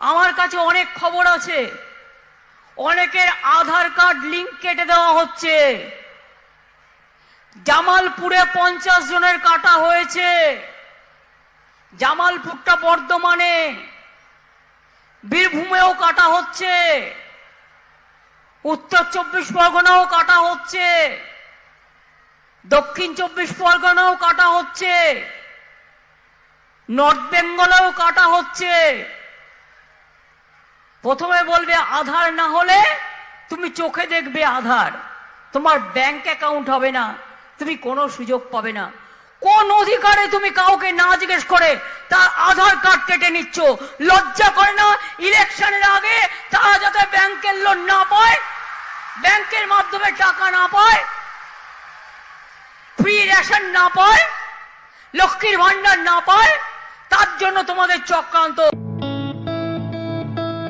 আমার কাছে অনেক খবর আছে। অনেকের আধার কার্ড লিঙ্ক কেটে দেওয়া হচ্ছে। জামালপুরে পঞ্চাশ জনের কাটা হয়েছে। জামালপুরটা বর্ধমানে। বীরভূমেও কাটা হচ্ছে। উত্তর চব্বিশ পরগনাও কাটা হচ্ছে। দক্ষিণ চব্বিশ পরগনাও কাটা হচ্ছে। নর্থ বেঙ্গলেও কাটা হচ্ছে। প্রথমে বলবে আধার না হলে তুমি চোখে দেখবে আধার। তোমার ব্যাংক অ্যাকাউন্ট হবে না, তুমি কোনো সুযোগ পাবে না। কোন অধিকারে তুমি কাউকে না জিজ্ঞেস করে তার আধার কার্ড কেটে নিচ্ছ? লজ্জা করে না? ইলেকশনের আগে তারা যাতে ব্যাংকের লোন না পায় ব্যাংকের মাধ্যমে টাকা না পায় ফ্রি রেশন না পায়, লক্ষ্মীর ভান্ডার না পায়, তার জন্য তোমাদের চক্রান্ত।